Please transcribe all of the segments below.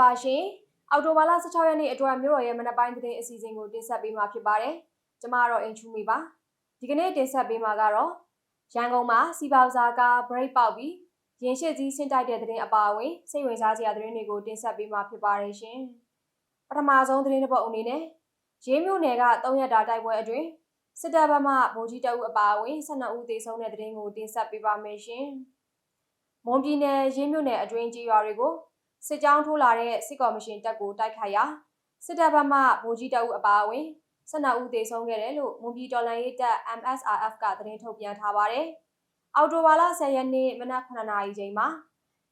ပါရှင်။အော်တိုဘာလ16ရက်နေ့အတွက်မြို့တော်ရဲ့မနက်ပိုင်းသတင်းအစီအစဉ်ကိုတင်ဆက်ပေးမှာဖြစ်ပါတယ်။ကျွန်မတော့အင်ချူမီပါ။ဒီကနေ့တင်ဆက်ပေးမှာကတော့ရန်ကုန်မှာစီပေါစာကား break ပေါက်ပြီးရင်ရှိကြီးဆင့်တိုက်တဲ့သတင်းအပါအဝင်စိတ်ဝင်စားစရာသတင်းတွေကိုတင်ဆက်ပေးမှာဖြစ်ပါတယ်ရှင်။ပထမဆုံးသတင်းတစ်ပုဒ်အနေနဲ့ရေးမြို့နယ်က3ရက်တာတိုက်ပွဲအတွင်းစစ်တပ်ဘက်မှဗိုလ်ကြီးတအုပ်အပါအဝင်12ဦးသေဆုံးတဲ့သတင်းကိုတင်ဆက်ပေးပါမယ်ရှင်။မွန်ပြည်နယ်ရေးမြို့နယ်အတွင်းကြီးရွာတွေကို စစ်ကြောင်းထိုးလာတဲ့စစ်ကော်မရှင်တပ်ကိုတိုက်ခိုက်ရာစစ်တပ်ဘက်မှဗိုလ်ကြီးတအုပ်အပါအဝင်12ဦးသေဆုံးခဲ့တယ်လို့မွန်ပြည်တော်လှန်ရေးတပ် MSRF ကသတင်းထုတ်ပြန်ထားပါတယ်။အော်တိုဘာလ10ရက်နေ့မနက်9:00နာရီချိန်မှာ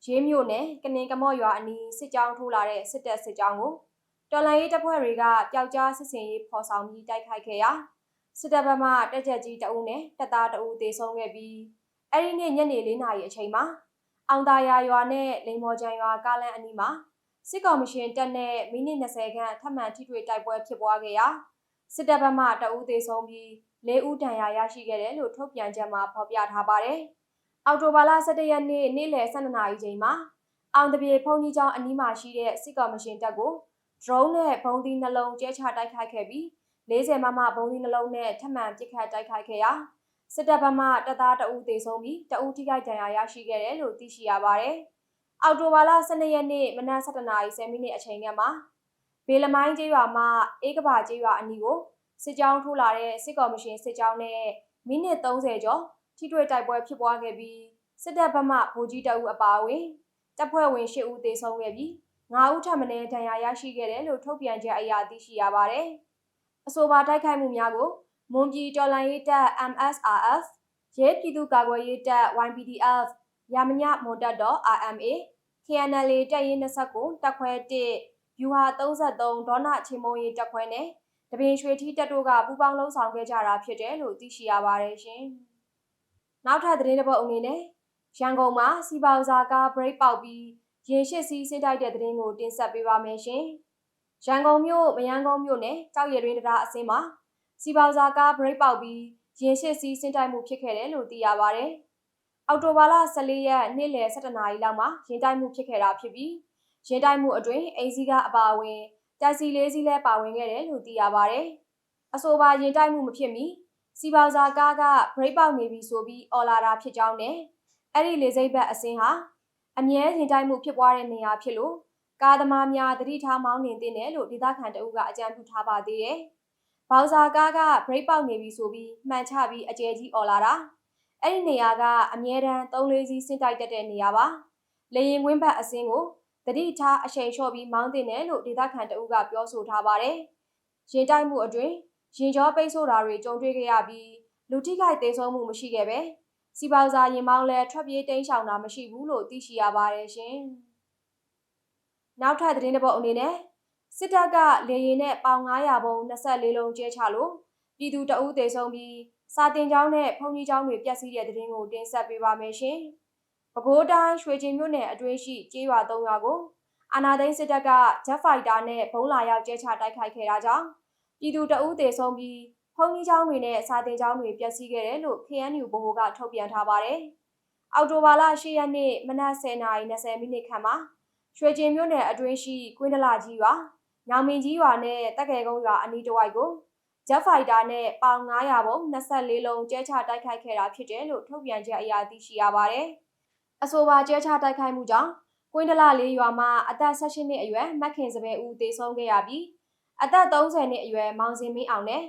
ရေးမြို့နယ်ကနင်ကမော့ရွာအနီးစစ်ကြောင်းထိုးလာတဲ့စစ်တပ်စစ်ကြောင်းကိုတော်လှန်ရေးတပ်ဖွဲ့တွေကပျောက်ကြားစစ်စင်ရေးဖော်ဆောင်ပြီးတိုက်ခိုက်ခဲ့ရာစစ်တပ်ဘက်မှတက်ကြက်ကြီးတအုပ်နဲ့တပ်သားတအုပ်သေဆုံးခဲ့ပြီးအဲ့ဒီနေ့ညနေ4နာရီအချိန်မှာ အောင်သာယာရွာနဲ့လိန်မော်ချံရွာကားလမ်းအနီးမှာစစ်ကောင်မရှင်တပ်နဲ့မိနစ်20ခန့်ထပ်မံထိတွေ့တိုက်ပွဲဖြစ်ပွားခဲ့ရာစစ်တပ်ဘက်မှတအုပ်သေဆုံးပြီး၄ဦးဒဏ်ရာရရှိခဲ့တယ်လို့ထုတ်ပြန်ချက်မှာဖော်ပြထားပါတယ်။အော်တိုဘာလ17ရက်နေ့နေ့လယ်12နာရီချိန်မှာအောင်တပြေဖုန်ကြီးကျောင်းအနီးမှာရှိတဲ့စစ်ကောင်မရှင်တပ်ကို drone နဲ့ဘုံသီးနှလုံးကျဲချတိုက်ခိုက်ခဲ့ပြီး40မမဘုံသီးနှလုံးနဲ့ထပ်မံပစ်ခတ်တိုက်ခိုက်ခဲ့ရာ စစ်တပ်ဘက်မှတပ်သားတအုပ်သေဆုံးပြီးတအုပ်ထိခိုက်ဒဏ်ရာရရှိခဲ့တယ်လို့သိရှိရပါတယ်။အော်တိုဘာလ12ရက်နေ့မနက်7:30မိနစ်အချိန်ကမှဘေလမိုင်းကျေးရွာမှအေးကဘာကျေးရွာအနီးကိုစစ်ကြောင်းထိုးလာတဲ့စစ်ကော်မရှင်စစ်ကြောင်းနဲ့မိနစ်30ကျော်ထိတွေ့တိုက်ပွဲဖြစ်ပွားခဲ့ပြီးစစ်တပ်ဘက်မှဗိုလ်ကြီးတအုပ်အပါအဝင်တပ်ဖွဲ့ဝင်10ဦးသေဆုံးခဲ့ပြီး9ဦးထပ်မံဒဏ်ရာရရှိခဲ့တယ်လို့ထုတ်ပြန်ချက်အရသိရှိရပါတယ်။အဆိုပါတိုက်ခိုက်မှုများကို မွန်ပြည်တော်လှန်ရေးတပ် MSRF ရဲပြည်သူ့ကာကွယ်ရေးတပ် YPDF ရမညမွန်တပ်တော် RMA KNL တပ်ရင်း29တပ်ခွဲ1ယူဟာ33ဒေါနချေမုံရေးတပ်ခွဲနဲ့တပင်ရွှေထီးတပ်တို့ကပူးပေါင်းလှုံ့ဆော်ခဲ့ကြတာဖြစ်တယ်လို့သိရှိရပါတယ်ရှင်။နောက်ထပ်သတင်းတစ်ပုဒ်အနေနဲ့ရန်ကုန်မှာစီပေါစာကား break ပေါက်ပြီးရင်ရှိစီးစစ်တိုက်တဲ့သတင်းကိုတင်ဆက်ပေးပါမယ်ရှင်။ရန်ကုန်မြို့မယန်းကုန်းမြို့နယ်ကြောက်ရည်တွင်တရားအစင်းမှာ စီပေါစာကား break ပေါက်ပြီးရင်ရှိစီးစစ်တိုက်မှုဖြစ်ခဲ့တယ်လို့သိရပါဗျ။အော်တိုဘာလ14ရက်နေ့လယ်17နာရီလောက်မှာရင်တိုက်မှုဖြစ်ခဲ့တာဖြစ်ပြီးရင်တိုက်မှုအတွင်းအိမ်စီးကအပါအဝင်တိုက်စီလေးစီးလဲပါဝင်ခဲ့တယ်လို့သိရပါဗျ။အဆိုပါရင်တိုက်မှုမဖြစ်မီစီပေါစာကားက break ပေါက်နေပြီဆိုပြီးအော်လာတာဖြစ်ကြောင်းနဲ့အဲ့ဒီလေစိတ်ဘက်အစင်းဟာအမြဲရင်တိုက်မှုဖြစ်ပွားတဲ့နေရာဖြစ်လို့ကားသမားများတတိထားမောင်းနှင်တင်တယ်လို့ဒေသခံတအုပ်ကအကြံပြုထားပါသေးတယ်။ ဘောင်စာကားက break ပေါက်နေပြီဆိုပြီးမှန်ချပြီးအကျဲကြီးអော်လာတာ။အဲ့ဒီနေရာကအမြဲတမ်း၃လေးစီးစင့်တိုက်တက်တဲ့နေရာပါ။လေရင်ကွင်းဘက်အစင်းကိုတတိထားအချိန်လျှော့ပြီးမောင်းတင်တယ်လို့ဒေသခံတအုပ်ကပြောဆိုထားပါတယ်။ရင်တိုက်မှုအတွင်းရင်ကြောပိတ်ဆို့တာတွေကြုံတွေ့ခဲ့ရပြီးလူထိခိုက်သေးဆုံးမှုမရှိခဲ့ပဲစီပေါစာရင်မောင်းလဲထွက်ပြေးတိမ်းရှောင်တာမရှိဘူးလို့သိရှိရပါတယ်ရှင်။နောက်ထပ်သတင်းတစ်ပုဒ်အနေနဲ့ စစ်တပ်ကလေရင်နဲ့ပေါင်900ဘုံ24လုံးကျဲချလို့ပြည်သူတအုပ်သေဆုံးပြီးစာတင်ကျောင်းနဲ့ဘုံကြီးကျောင်းတွေပျက်စီးတဲ့သတင်းကိုတင်ဆက်ပေးပါမယ်ရှင်။ပဲခူးတိုင်းရွှေကျင်မြို့နယ်အတွင်းရှိကျေးရွာ၃ရွာကိုအာနာသိန်းစစ်တပ်ကဂျက်ဖိုက်တာနဲ့ဘုံလာရောက်ကျဲချတိုက်ခိုက်ခဲ့တာကြောင့်ပြည်သူတအုပ်သေဆုံးပြီးဖုန်ကြီးကျောင်းတွေနဲ့စာသင်ကျောင်းတွေပျက်စီးခဲ့တယ်လို့ KNU ဗဟိုကထုတ်ပြန်ထားပါတယ်။အောက်တိုဘာလ10ရက်နေ့မနက်10:20မိနစ်ခန့်မှာရွှေကျင်မြို့နယ်အတွင်းရှိကွင်းဒလာကြီးရွာ၊ ညောင်မင်းကြီးရွာနဲ့တက်ကေကုန်းရွာအနီးတစ်ဝိုက်ကိုဂျက်ဖိုက်တာနဲ့ပေါင်900ဘုံ24လုံးကျဲချတိုက်ခိုက်ခဲ့တာဖြစ်တယ်လို့ထုတ်ပြန်ချက်အရသိရှိရပါတယ်။အဆိုပါကျဲချတိုက်ခိုက်မှုကြောင့်ကွင်းဒလာလေးရွာမှာအသက်16နှစ်အရွယ်မက်ခင်စပယ်ဦးသေဆုံးခဲ့ရပြီးအသက်30နှစ်အရွယ်မောင်စင်မင်းအောင်နဲ့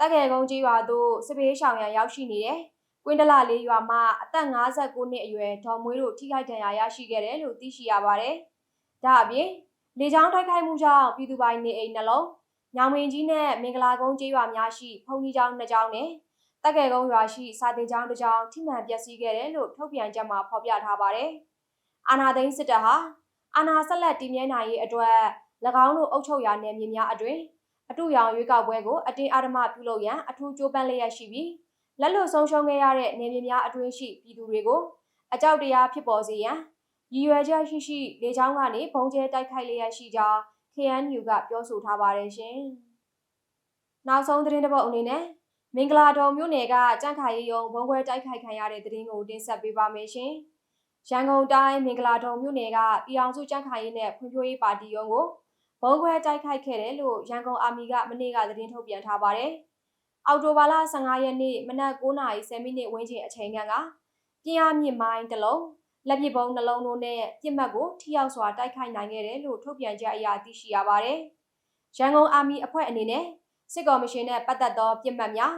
တက်ငယ်ကုန်းကြီးရွာသို့စစ်ပေးရှောင်ရန်ရောက်ရှိနေတဲ့ကွင်းတလလေးရွာမှာအသက်59နှစ်အရွယ်ဒေါ်မွေးတို့ထိခိုက်ဒဏ်ရာရရှိခဲ့တယ်လို့သိရှိရပါတယ်။ဒါအပြင် လေကြောင်းတိုက်ခိုက်မှုကြောင့်ပြည်သူပိုင်နေအိမ်နှလုံးညောင်မင်းကြီးနဲ့မင်္ဂလာကုန်းကျေးရွာများရှိဖုန်ကြီးကျောင်းနှစ်ကျောင်းနဲ့တက်ငယ်ကုန်းရွာရှိစာတင်ကျောင်းတစ်ကျောင်းထိမှန်ပျက်စီးခဲ့တယ်လို့ထုတ်ပြန်ချက်မှာဖော်ပြထားပါတယ်။အာနာသိန်းစစ်တပ်ဟာအာနာဆက်လက်တည်မြဲနိုင်ရေးအတွက်၎င်းတို့အုပ်ချုပ်ရာနယ်မြေများအတွင်အတူရောင်ရွေးကောက်ပွဲကိုအတင်းအဓမ္မပြုလုပ်ရန်အထူးကြိုးပမ်းလျက်ရှိပြီးလက်လွတ်ဆုံးရှုံးခဲ့ရတဲ့နေမြေများအတွင်းရှိပြည်သူတွေကိုအကြောက်တရားဖြစ်ပေါ်စေရန် ရည်ရွယ်ချက်ရှိရှိလေကြောင်းကနေဘုံကျဲတိုက်ခိုက်လျက်ရှိကြောင်း KNU ကပြောဆိုထားပါတယ်ရှင်။နောက်ဆုံးသတင်းတစ်ပုဒ်အနေနဲ့မင်္ဂလာတုံမြို့နယ်ကကြန့်ခိုင်ရုံဘုံခွဲတိုက်ခိုက်ခံရတဲ့သတင်းကိုတင်ဆက်ပေးပါမယ်ရှင်။ရန်ကုန်တိုင်းမင်္ဂလာဒုံမြို့နယ်ကပြည်အောင်စုကြံ့ခိုင်ရေးနဲ့ဖွံ့ဖြိုးရေးပါတီရုံးကိုဘုံခွဲတိုက်ခိုက်ခဲ့တယ်လို့ရန်ကုန်အာမီကမနေ့ကသတင်းထုတ်ပြန်ထားပါတယ်။အော်တိုဘာလ15ရက်နေ့မနက်9:30မိနစ်ဝန်းကျင်အချိန်ကပြင်းအားမြင့်မိုင်းတစ်လုံး လက်ပစ်ပုံးနှလုံးတို့နဲ့ပြစ်မှတ်ကိုထိရောက်စွာတိုက်ခိုက်နိုင်ခဲ့တယ်လို့ထုတ်ပြန်ချက်အရသိရှိရပါတယ်။ရန်ကုန်အာမီအဖွဲ့အနေနဲ့စစ်ကော်မရှင်နဲ့ပတ်သက်သောပြစ်မှတ်များ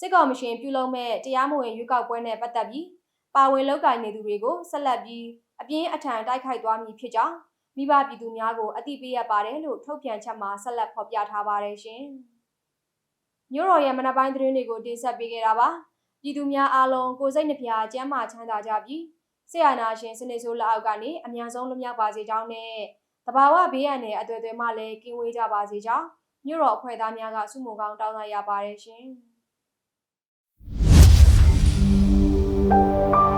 စစ်ကော်မရှင်ပြုလုပ်မဲ့တရားမဝင်ရွေးကောက်ပွဲနဲ့ပတ်သက်ပြီးပါဝင်လုပ်ကိုင်နေသူတွေကိုဆက်လက်ပြီးအပြင်းအထန်တိုက်ခိုက်သွားမည်ဖြစ်ကြောင်းမိဘပြည်သူများကိုအသိပေးရပါတယ်လို့ထုတ်ပြန်ချက်မှာဆက်လက်ဖော်ပြထားပါတယ်ရှင်။မြို့တော်ရဲ့မနက်ပိုင်းသတင်းတွေကိုတင်ဆက်ပေးခဲ့တာပါ။ပြည်သူများအားလုံးကိုယ်စိတ်နှပြကျန်းမာချမ်းသာကြပြီး ဆရာနာရှင်စနစ်ဆိုးလက်အောက်ကနေအများဆုံးလွတ်မြောက်ပါစေကြောင်းနဲ့တဘာဝဘေးရန်နဲ့အသွေးသွေးမှလည်းကင်းဝေးကြပါစေကြောင်းမြို့တော်အဖွဲ့သားများကစုမုံကောင်းတောင်းတရပါတယ်ရှင်။